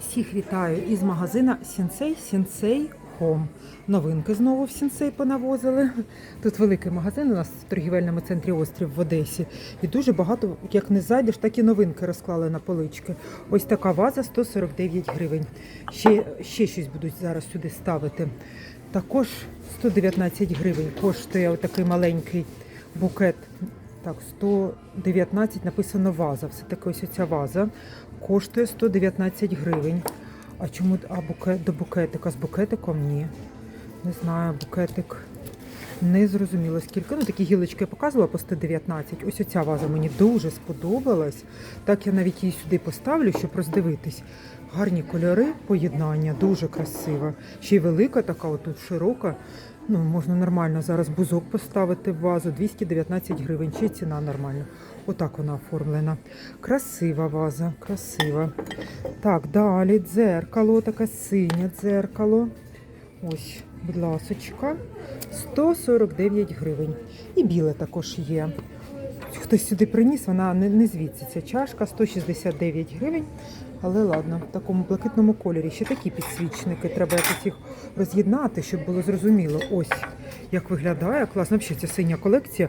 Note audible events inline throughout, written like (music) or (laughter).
Всіх вітаю із магазина Сінсей Сінсей Home. Новинки знову в Сінсей понавозили. Тут великий магазин у нас в торгівельному центрі Острів в Одесі. І дуже багато, як не зайдеш, так і новинки розклали на полички. Ось така ваза 149 гривень. Ще, ще щось будуть зараз сюди ставити. Також 119 гривень коштує отакий маленький букет. Так, 119 написано ваза. Все таки ось ця ваза коштує 119 гривень. А чому а букет до букетика? З букетиком ні. Не знаю, букетик. Не зрозуміло скільки. Ну, такі гілочки я показувала по 119. Ось оця ваза мені дуже сподобалась. Так я навіть її сюди поставлю, щоб роздивитись. Гарні кольори, поєднання, дуже красиво. Ще й велика така, отут широка. Ну, можна нормально зараз бузок поставити в вазу. 219 гривень. Ще ціна нормальна. Отак вона оформлена. Красива ваза, красива. Так, далі дзеркало, таке синє дзеркало. Ось, будь ласочка, 149 гривень. І біле також є. Хтось сюди приніс, вона не звідси. Ця чашка 169 гривень. Але ладно, в такому блакитному кольорі. Ще такі підсвічники. Треба якось їх роз'єднати, щоб було зрозуміло. Ось як виглядає. Класно, взагалі, це синя колекція.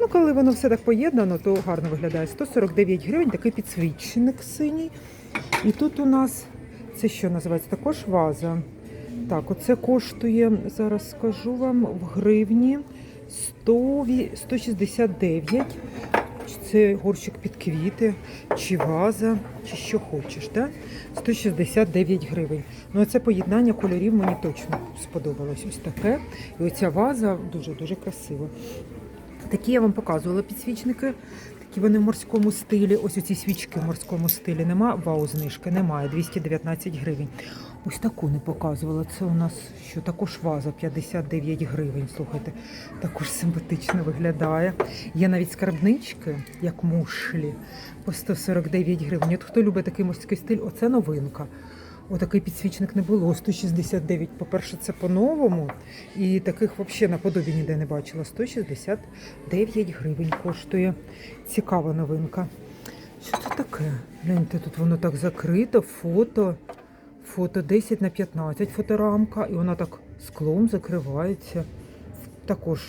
Ну, коли воно все так поєднано, то гарно виглядає. 149 гривень, такий підсвічник синій. І тут у нас це що називається? Також ваза. Так, оце коштує, зараз скажу вам, в гривні 100, ві- 169. Це горщик під квіти, чи ваза, чи що хочеш, да? 169 гривень. Ну, це поєднання кольорів мені точно сподобалось. Ось таке. І оця ваза дуже-дуже красива. Такі я вам показувала підсвічники. Такі вони в морському стилі. Ось оці свічки в морському стилі нема. Вау, знижки немає. 219 гривень. Ось таку не показувала. Це у нас що також ваза 59 гривень. Слухайте, також симпатично виглядає. Є навіть скарбнички, як мушлі, по 149 гривень. От хто любить такий морський стиль, оце новинка. Отакий підсвічник не було. 169. По-перше, це по-новому. І таких взагалі наподобі ніде не бачила. 169 гривень коштує. Цікава новинка. Що це таке? Гляньте, тут воно так закрито, фото. Фото 10 на 15 фоторамка, і вона так склом закривається. Також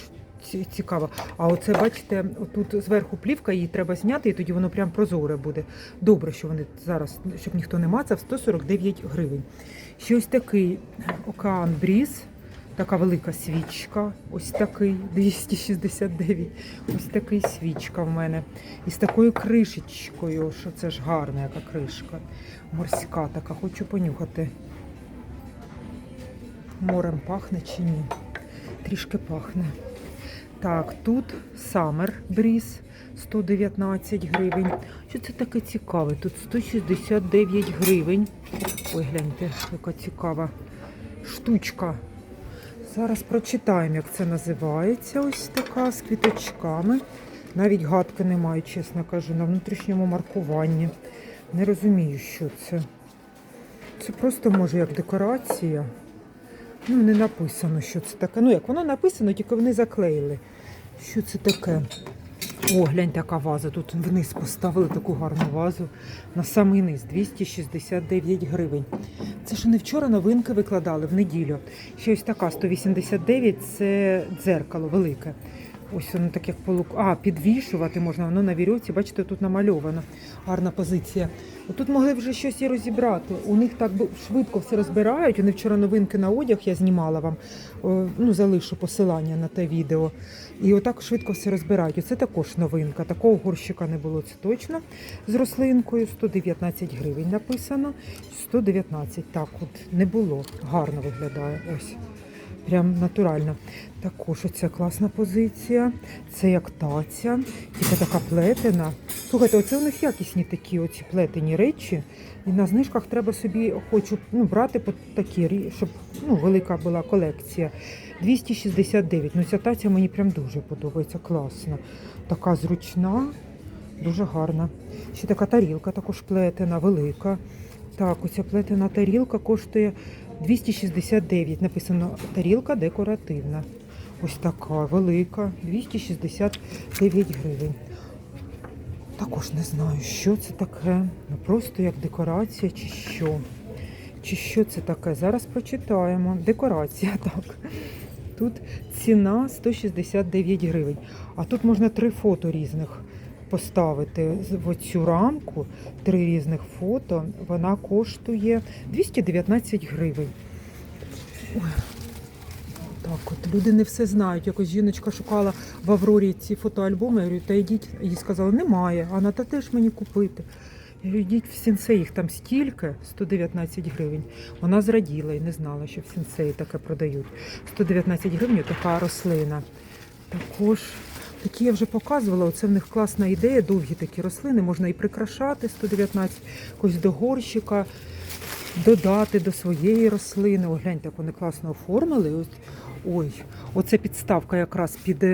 ці- цікаво. А оце, бачите, тут зверху плівка, її треба зняти, і тоді воно прям прозоре буде. Добре, що вони зараз, щоб ніхто не мацав, 149 гривень. Ще ось такий океан бріз, така велика свічка, ось такий 269. Ось такий свічка в мене. І з такою кришечкою, що це ж гарна яка кришка. Морська така, хочу понюхати. Морем пахне чи ні? Трішки пахне. Так, тут Summer Breeze 119 гривень. Що це таке цікаве? Тут 169 гривень. Ой, гляньте, яка цікава штучка. Зараз прочитаємо, як це називається. Ось така з квіточками. Навіть гадки немає, чесно кажу, на внутрішньому маркуванні. Не розумію, що це. Це просто може як декорація. Ну, не написано, що це таке. Ну, як воно написано, тільки вони заклеїли. Що це таке? О, глянь, така ваза. Тут вниз поставили таку гарну вазу. На самий низ 269 гривень. Це ж не вчора новинки викладали в неділю. Ще ось така 189 це дзеркало велике. Ось воно так як полук. А, підвішувати можна, воно на вірьовці, бачите, тут намальовано. Гарна позиція. Тут могли вже щось і розібрати. У них так швидко все розбирають. Вони вчора новинки на одяг я знімала вам. Ну, залишу посилання на те відео. І отак швидко все розбирають. Це також новинка. Такого горщика не було, це точно. З рослинкою 119 гривень написано. 119. Так, от не було. Гарно виглядає. Ось. Прям натурально. Також оця класна позиція. Це як таця, тільки така плетена. Слухайте, оце у них якісні такі оці плетені речі. І на знижках треба собі хочу ну, брати по такі, щоб ну, велика була колекція. 269. Ну ця таця мені прям дуже подобається. Класна. Така зручна, дуже гарна. Ще така тарілка також плетена, велика. Так, оця плетена тарілка коштує 269. Написано тарілка декоративна. Ось така велика, 269 гривень. Також не знаю, що це таке. Ну просто як декорація чи що. Чи що це таке? Зараз прочитаємо. Декорація, (laughs) так. Тут ціна 169 гривень. А тут можна три фото різних поставити в цю рамку. Три різних фото. Вона коштує 219 гривень. Ой. Так, от люди не все знають. Якось жіночка шукала в Аврорі ці фотоальбоми. Я говорю, та йдіть, їй сказали, немає. А та теж мені купити. Я говорю, йдіть в сінсей, їх там стільки, 119 гривень. Вона зраділа і не знала, що в сінсеї таке продають. 119 гривень така рослина. Також такі я вже показувала. Оце в них класна ідея, довгі такі рослини, можна і прикрашати 119, якось до горщика, додати до своєї рослини. О, гляньте, як вони класно оформили. Ось, ой, оце підставка якраз під.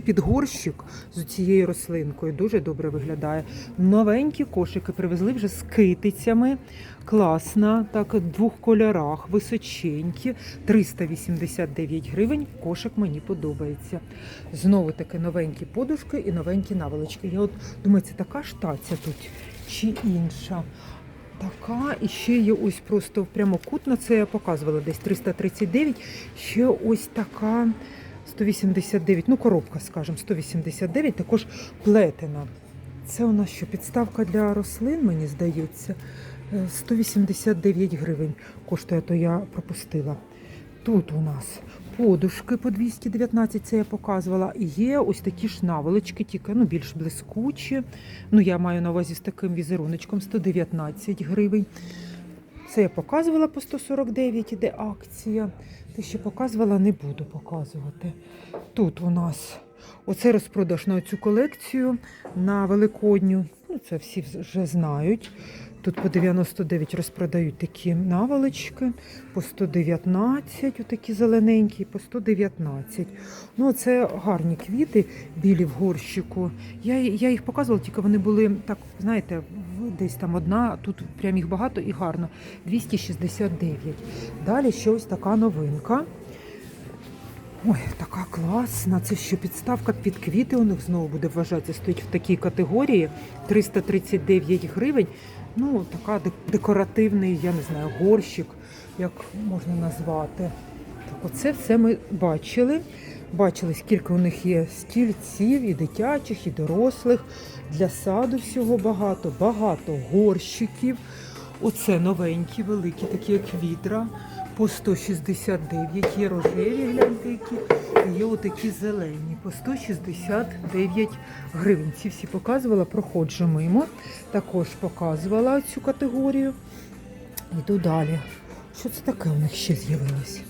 Під горщик з цією рослинкою дуже добре виглядає. Новенькі кошики привезли вже з китицями. Класна, так, в двох кольорах, височенькі, 389 гривень. Кошик мені подобається. Знову таки новенькі подушки і новенькі наволочки. Я от думаю, це така ж таця тут чи інша. Така, і ще є ось просто прямокутна, це я показувала десь 339. Ще ось така 189, ну коробка, скажімо, 189, також плетена. Це у нас що, підставка для рослин, мені здається. Е, 189 гривень коштує, то я пропустила. Тут у нас подушки по 219, це я показувала. І є ось такі ж наволочки, тільки ну, більш блискучі. Ну, я маю на увазі з таким візеруночком 119 гривень. Це я показувала по 149, іде акція. Те, що показувала, не буду показувати. Тут у нас оце розпродаж на цю колекцію на Великодню. Ну, це всі вже знають. Тут по 99 розпродають такі наволочки, по 119, отакі зелененькі, по 119. Ну, це гарні квіти, білі в горщику. Я, я їх показувала, тільки вони були так, знаєте, десь там одна, тут прям їх багато і гарно. 269. Далі ще ось така новинка. Ой, така класна. Це що підставка під квіти у них знову буде вважатися. Стоїть в такій категорії 339 гривень. Ну, така декоративний, я не знаю, горщик, як можна назвати. Так, оце все ми бачили. Бачили, скільки у них є стільців, і дитячих, і дорослих. Для саду всього багато, багато горщиків. Оце новенькі, великі, такі як відра. По 169 є рожеві, гляньте, які. І є отакі зелені по 169 гривень. Ці всі показувала, проходжу мимо. Також показувала цю категорію. Йду далі. Що це таке у них ще з'явилось?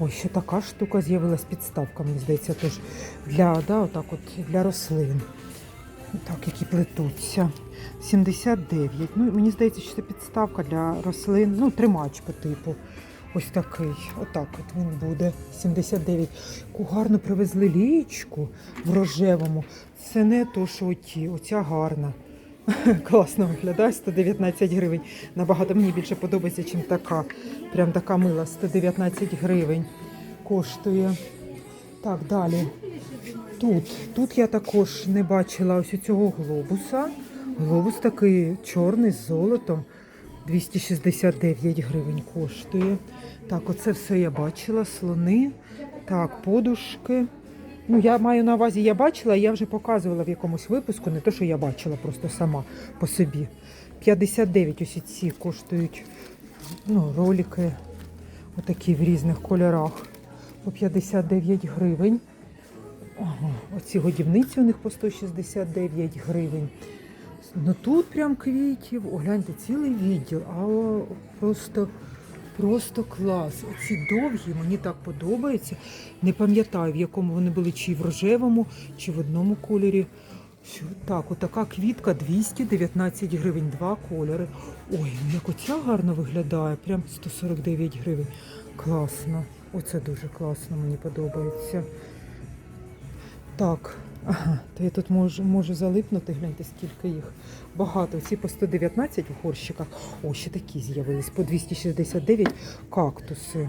Ой, ще така штука з'явилась підставка, мені здається, теж для, да, отак от, для рослин. Так, які плетуться. 79. Ну, мені здається, що це підставка для рослин. Ну, тримач по типу. Ось такий. Отак от він буде. 79. Яку гарно привезли лічку в рожевому. Це не то, що оті. Оця гарна. (laughs) Класно виглядає, 119 гривень. Набагато мені більше подобається, ніж така. Прям така мила, 119 гривень коштує. Так, далі. Тут, тут я також не бачила ось цього глобуса. Глобус такий чорний з золотом. 269 гривень коштує. Так, оце все я бачила. Слони. Так, подушки. Ну, я маю на увазі, я бачила, я вже показувала в якомусь випуску, не те, що я бачила просто сама по собі. 59 ось ці коштують ну, ролики, отакі в різних кольорах. По 59 гривень. Оці годівниці у них по 169 гривень. Ну тут прям квітів, о, гляньте, цілий відділ, а просто, просто клас. Оці довгі, мені так подобаються. Не пам'ятаю, в якому вони були, чи в рожевому, чи в одному кольорі. Так, отака квітка 219 гривень, два кольори. Ой, як оця гарно виглядає, прям 149 гривень. Класно. Оце дуже класно, мені подобається. Так, то я тут можу, можу залипнути, гляньте, скільки їх. Багато. Ці по 119 в горщиках. О, ще такі з'явились. По 269 кактуси.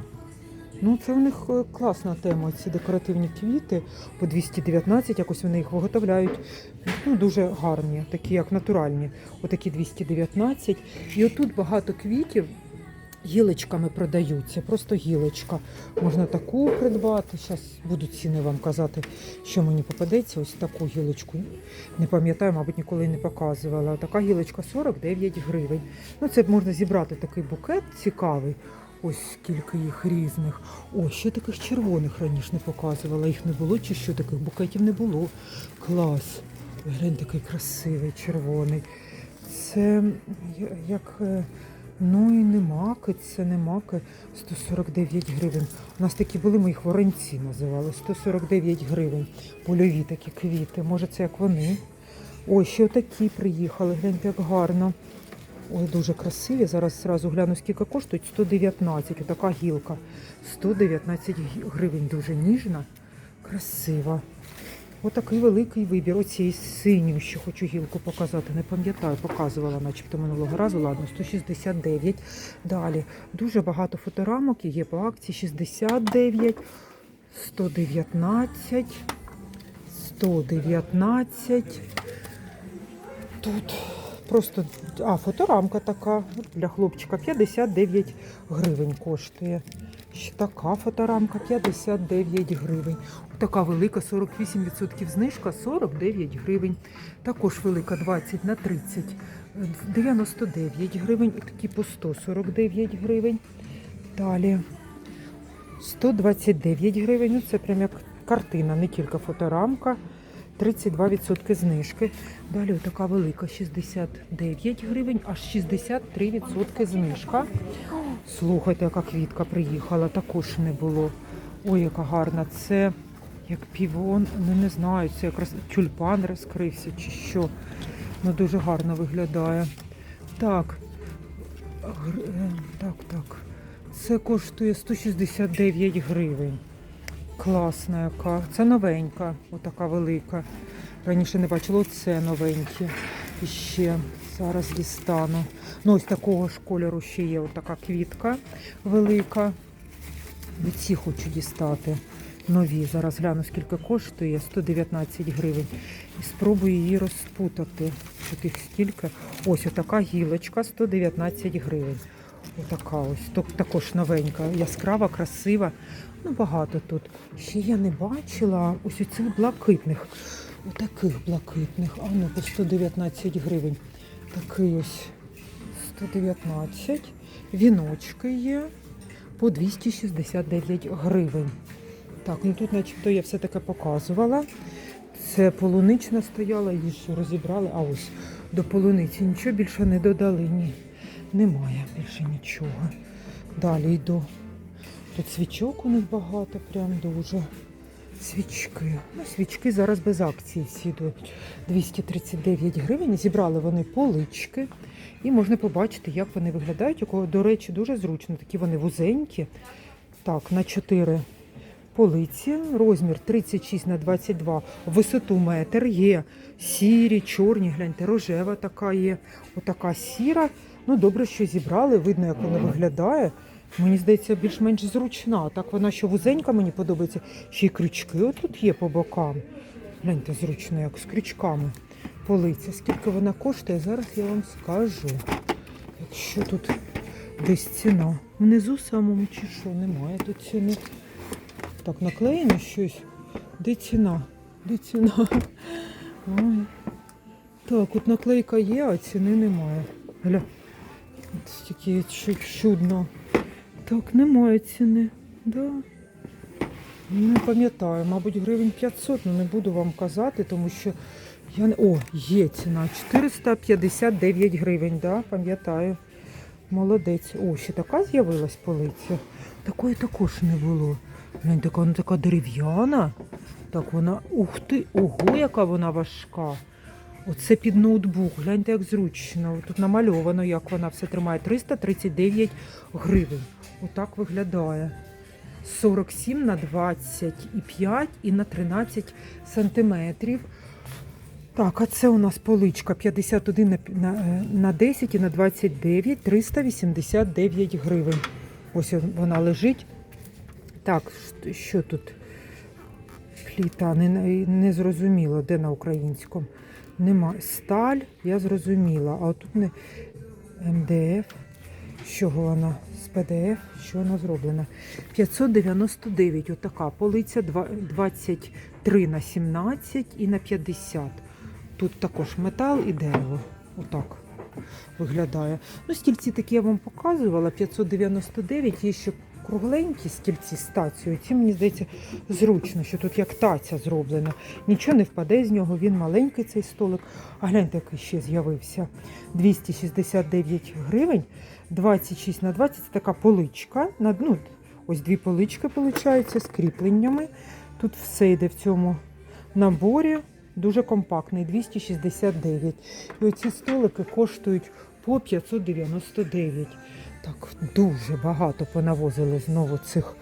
Ну, це у них е, класна тема. Ці декоративні квіти по 219, якось вони їх виготовляють. Ну, дуже гарні, такі як натуральні. Отакі 219. І отут багато квітів. Гілочками продаються, просто гілочка. Можна таку придбати. Зараз буду ціни вам казати, що мені попадеться. Ось таку гілочку. Не пам'ятаю, мабуть, ніколи не показувала. Така гілочка 49 гривень. Ну, це можна зібрати такий букет цікавий. Ось скільки їх різних. О, ще таких червоних раніше не показувала. Їх не було, чи що таких букетів не було. Клас. Глянь, такий красивий, червоний. Це як. Ну і не маки, це не маки. 149 гривень. У нас такі були, ми їх воронці називали. 149 гривень. Польові такі квіти. Може, це як вони. Ой, ще такі приїхали. Гляньте, як гарно. Ой, дуже красиві. Зараз зразу гляну, скільки коштують. 119. Отака гілка. 119 гривень. Дуже ніжна, красива. Отакий великий вибір. Оцієї синю, що хочу гілку показати. Не пам'ятаю, показувала, начебто минулого разу. Ладно, 169. Далі дуже багато фоторамок є по акції 69, 119, 119. Тут просто а, фоторамка така для хлопчика 59 гривень коштує. Ще така фоторамка 59 гривень. Така велика 48% знижка 49 гривень. Також велика 20 на 30 е, 99 гривень. І такі по 149 гривень. Далі 129 гривень. Ну, це прям як картина, не тільки фоторамка. 32% знижки. Далі така велика 69 гривень, аж 63% знижка. Слухайте, яка квітка приїхала, також не було. Ой, яка гарна. Це як півон, ну не знаю, це якраз тюльпан розкрився чи що. Ну дуже гарно виглядає. Так. е, Так, так. Це коштує 169 гривень. Класна яка. Це новенька, отака велика. Раніше не бачила, оце новенькі. І ще зараз дістану. Ну, ось такого ж кольору ще є отака квітка велика. І ці хочу дістати. Нові. Зараз гляну, скільки коштує. 119 гривень. І спробую її розпутати. Таких скільки. Ось отака гілочка 119 гривень. Отака ось. Так- Також новенька, яскрава, красива. Ну, багато тут. Ще я не бачила ось оцих блакитних. Отаких блакитних. А ну, по 119 гривень. Такий ось 119. Віночки є по 269 гривень. Так, ну тут начебто я все таке показувала. Це полунична стояла, її ще розібрали. А ось до полуниці нічого більше не додали. Ні, немає більше нічого. Далі йду. Тут свічок у них багато, прям дуже. Свічки. Ну, свічки зараз без акції всі йдуть. 239 гривень. Зібрали вони полички. І можна побачити, як вони виглядають. Якого, до речі, дуже зручно. Такі вони вузенькі. Так, на 4 полиці. Розмір 36 на 22, висоту метр є. Сірі, чорні, гляньте, рожева така є. Отака сіра. Ну, добре, що зібрали. Видно, як вона виглядає. Мені здається, більш-менш зручна. Так вона що вузенька мені подобається. Ще й крючки отут є по бокам. Гляньте, зручно, як з крючками. Полиця. Скільки вона коштує, зараз я вам скажу. Якщо тут десь ціна. Внизу самому чи що, немає тут ціни. Так, наклеєно щось. Де ціна? Де ціна? Ой. Так, от наклейка є, а ціни немає. Гля. Чу- чудно. Так, немає ціни. Да. Не пам'ятаю, мабуть, гривень 500, але не буду вам казати, тому що я не. О, є ціна. 459 гривень, да, пам'ятаю. Молодець. О, ще така з'явилась полиця. Такої також не було. Глянь, така вона така дерев'яна. Так вона. Ух ти! Ого, яка вона важка. Оце під ноутбук. Гляньте, як зручно. Тут намальовано, як вона все тримає. 339 гривень. Отак виглядає. 47 на 25 і на 13 сантиметрів. Так, а це у нас поличка 51 на, на, е, на 10 і на 29, 389 гривень. Ось вона лежить. Так, що тут? Пліта, не, не зрозуміло, де на українському. Нема. Сталь, я зрозуміла, а отут не МДФ. З чого вона? З PDF, що вона зроблена. 599, отака. Полиця 23 на 17 і на 50. Тут також метал і дерево. Отак виглядає. Ну, стільці такі я вам показувала. 599, є ще кругленькі стільці з тацією. Ці, мені здається, зручно, що тут як таця зроблена. Нічого не впаде з нього, він маленький цей столик. А гляньте, який ще з'явився. 269 гривень, 26 на 20 це така поличка. Ну, ось дві полички, виходить, з кріпленнями. Тут все йде в цьому наборі. Дуже компактний, 269. І оці столики коштують по 599. Так, дуже багато понавозили знову цих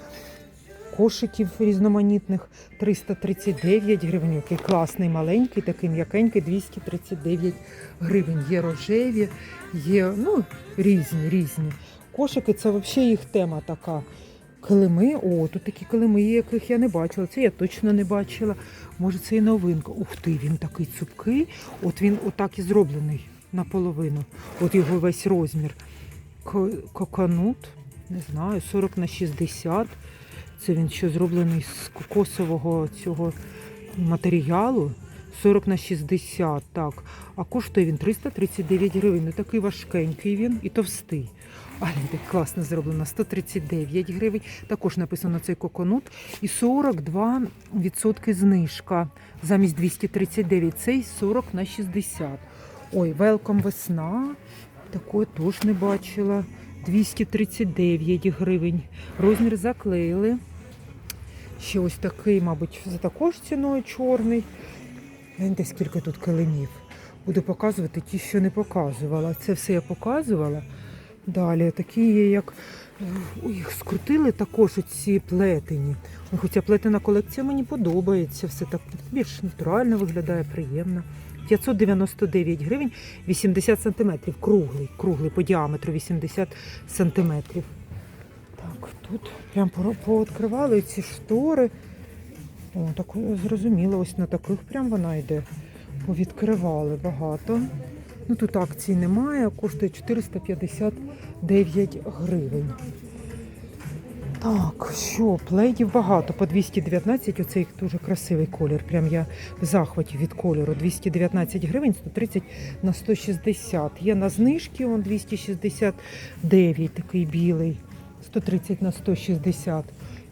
кошиків різноманітних. 339 гривень. Який класний, маленький, такий м'якенький, 239 гривень. Є рожеві, є ну, різні, різні. Кошики це взагалі їх тема така. Килими, о, тут такі килими, є, яких я не бачила. Це я точно не бачила. Може, це і новинка. Ух ти, він такий цупкий. От він отак і зроблений наполовину. От його весь розмір. Ко- Коконут, не знаю, 40 на 60. Це він що зроблений з кокосового цього матеріалу. 40 на 60, так. А коштує він 339 гривень. Не такий важкенький він і товстий. А він так класно зроблено. 139 гривень. Також написано цей коконут. І 42% знижка. Замість 239. Цей 40 на 60. Ой, велком весна. Такої теж не бачила. 239 гривень. Розмір заклеїли. Ще ось такий, мабуть, за також ціною чорний. Гляньте, скільки тут килимів. Буду показувати ті, що не показувала. Це все я показувала. Далі такі є, як е, їх скрутили також оці плетені. Хоча плетена колекція мені подобається. Все так більш натурально виглядає, приємно. 599 гривень, 80 сантиметрів. Круглий, круглий по діаметру 80 сантиметрів. Так, тут прям пооткривали ці штори. О, так е, зрозуміло, ось на таких прям вона йде. Повідкривали багато. Ну тут акцій немає, коштує 459 гривень. Так, що, пледів багато, по 219, оцей дуже красивий колір. Прям я в захваті від кольору. 219 гривень, 130 на 160. Є на знижки, он 269, такий білий, 130 на 160.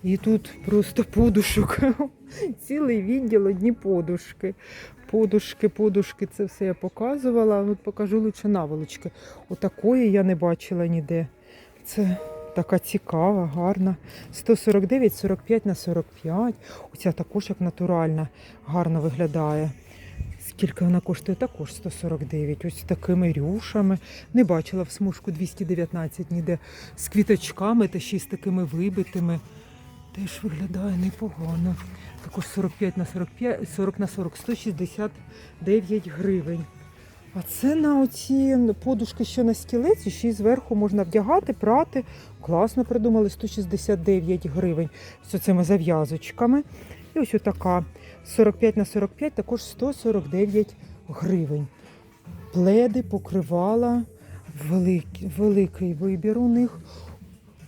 І тут просто подушок. (laughs) Цілий відділ одні подушки. Подушки, подушки, це все я показувала. От покажу лише наволочки. Отакої я не бачила ніде. Це така цікава, гарна. 149, 45 на 45. Оця також як натуральна, гарно виглядає. Скільки вона коштує? Також 149. Ось такими рюшами. Не бачила в смужку 219 ніде з квіточками та ще й з такими вибитими. Теж виглядає непогано. Також 45 на 45, 40 на 40, 169 гривень. А це на оці подушки, що на стілець, і ще й зверху можна вдягати, прати. Класно придумали, 169 гривень з цими зав'язочками. І ось така 45 на 45, також 149 гривень. Пледи, покривала, великий, великий вибір у них.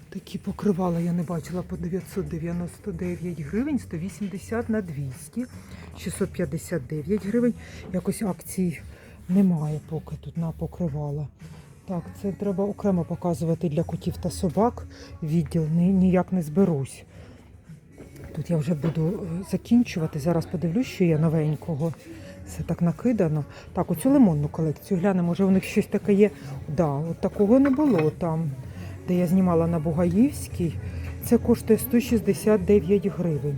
Такі покривала я не бачила по 999 гривень, 180 на 200, 659 гривень. Якось акцій немає поки тут на покривала. Так, це треба окремо показувати для котів та собак. Відділ Ні- ніяк не зберусь. Тут я вже буду е, закінчувати. Зараз подивлюсь, що є новенького. Все так накидано. Так, оцю лимонну колекцію глянемо, може у них щось таке є. Да, от такого не було там, де я знімала на Бугаївській. Це коштує 169 гривень.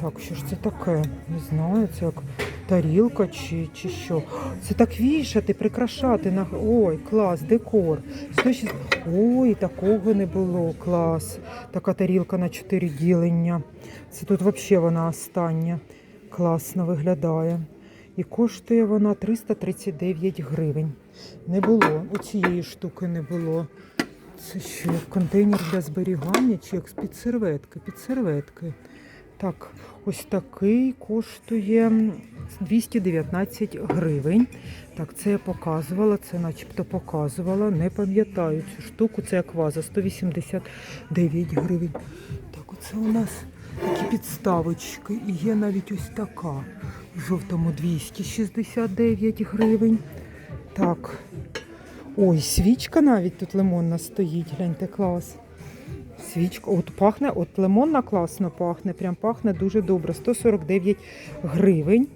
Так, що ж це таке? Не знаю, це як тарілка чи, чи що. Це так вішати, прикрашати. На... Ой, клас, декор. 160... Ой, такого не було. Клас. Така тарілка на 4 ділення. Це тут взагалі вона остання. Класно виглядає. І коштує вона 339 гривень. Не було. Оцієї штуки не було. Це що, контейнер для зберігання чи як під серветки? Під серветки. Так, ось такий коштує 219 гривень. Так, це я показувала, це начебто показувала. Не пам'ятаю цю штуку, це як ваза 189 гривень. Так, оце у нас такі підставочки. І є навіть ось така. В жовтому 269 гривень. Так. Ой, свічка навіть тут лимонна стоїть. Гляньте, клас. Свічка, от пахне, от лимонна класно пахне, прям пахне дуже добре. 149 гривень.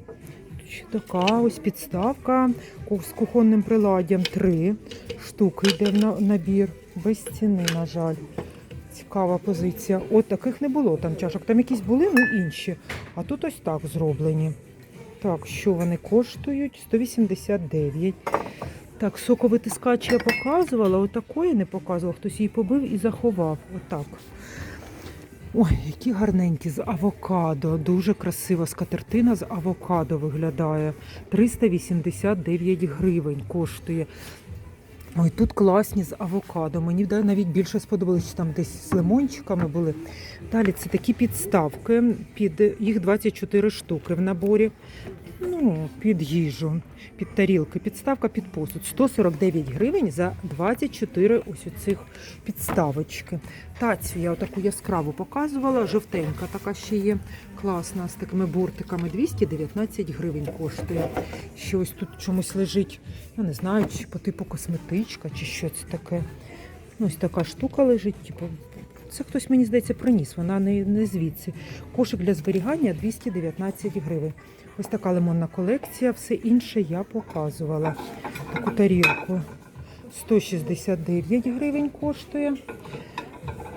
Така ось підставка з кухонним приладдям. Три штуки йде в на- набір. Без ціни, на жаль. Цікава позиція. От таких не було там чашок. Там якісь були, ну інші. А тут ось так зроблені. Так, що вони коштують? 189. Так, соковитискач я показувала, отакої не показувала. Хтось її побив і заховав. Отак. Ой, які гарненькі з авокадо. Дуже красива скатертина з авокадо виглядає. 389 гривень коштує. Ой, тут класні з авокадо. Мені навіть більше сподобалось, що там десь з лимончиками були. Далі це такі підставки. Під їх 24 штуки в наборі. Ну, під їжу, під тарілки, підставка під посуд. 149 гривень за 24 ось оцих підставочки. Тацю я отаку яскраву показувала, жовтенька така ще є, класна, з такими бортиками. 219 гривень коштує. Ще ось тут чомусь лежить, я не знаю, чи по типу косметичка, чи що це таке. Ну, ось така штука лежить, типу. Це хтось, мені здається, приніс, вона не, не звідси. Кошик для зберігання 219 гривень. Ось така лимонна колекція, все інше я показувала. Таку тарілку 169 гривень коштує.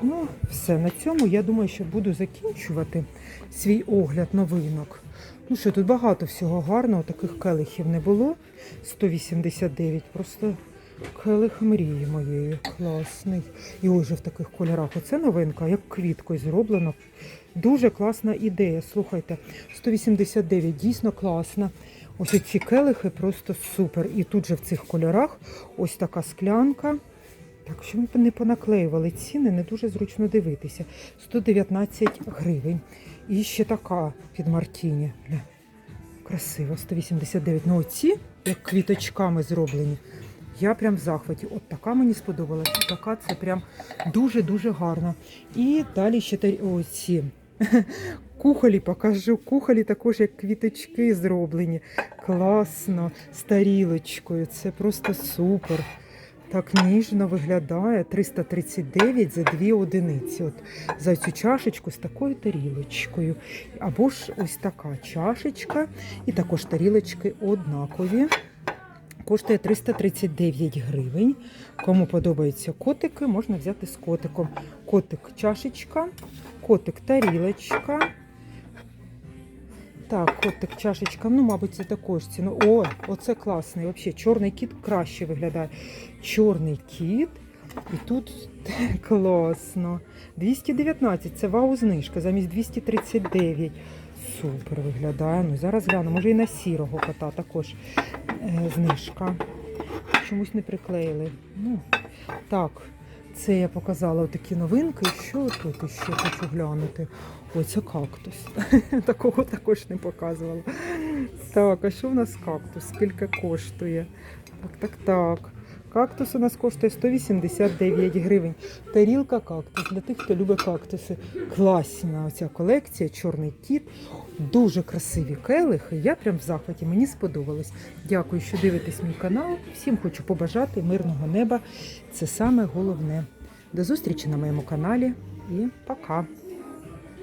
Ну, все, на цьому я думаю, що буду закінчувати свій огляд новинок. Ну що, тут багато всього гарного, таких келихів не було. 189, просто келих мрії моєї. Класний. І ось в таких кольорах. Оце новинка, як квіткою зроблено. Дуже класна ідея. Слухайте, 189 дійсно класна. Ось ці келихи просто супер. І тут же в цих кольорах ось така склянка. Так, що ми не понаклеювали ціни, не дуже зручно дивитися. 119 гривень. І ще така під Мартіні. Красиво, 189. Ну оці, як квіточками зроблені. Я прям в захваті. От така мені сподобалась. Така це прям дуже-дуже гарно. І далі ще оці. (laughs) Кухолі покажу. Кухолі також як квіточки зроблені. Класно, з тарілочкою. Це просто супер. Так ніжно виглядає 339 за дві одиниці. От за цю чашечку з такою тарілочкою. Або ж ось така чашечка, і також тарілочки однакові. Коштує 339 гривень. Кому подобаються котики, можна взяти з котиком. Котик чашечка, котик тарілочка. Так, котик чашечка, ну, мабуть, це також ціну. О, оце класний. Взагалі, чорний кіт краще виглядає. Чорний кіт. І тут (laughs) класно. 219, це вау знижка, замість 239. Супер виглядає. Ну, зараз гляну, може і на сірого кота також е, знижка. Чомусь не приклеїли. Ну, так, це я показала такі новинки. Що тут ще хочу глянути? Оце кактус. (laughs) Такого також не показувала. Так, а що в нас кактус? Скільки коштує? Так, так, так. Кактус у нас коштує 189 гривень. Тарілка кактус для тих, хто любить кактуси. Класна оця колекція, чорний кіт. Дуже красиві келихи. Я прям в захваті. Мені сподобалось. Дякую, що дивитесь мій канал. Всім хочу побажати мирного неба. Це саме головне. До зустрічі на моєму каналі і пока!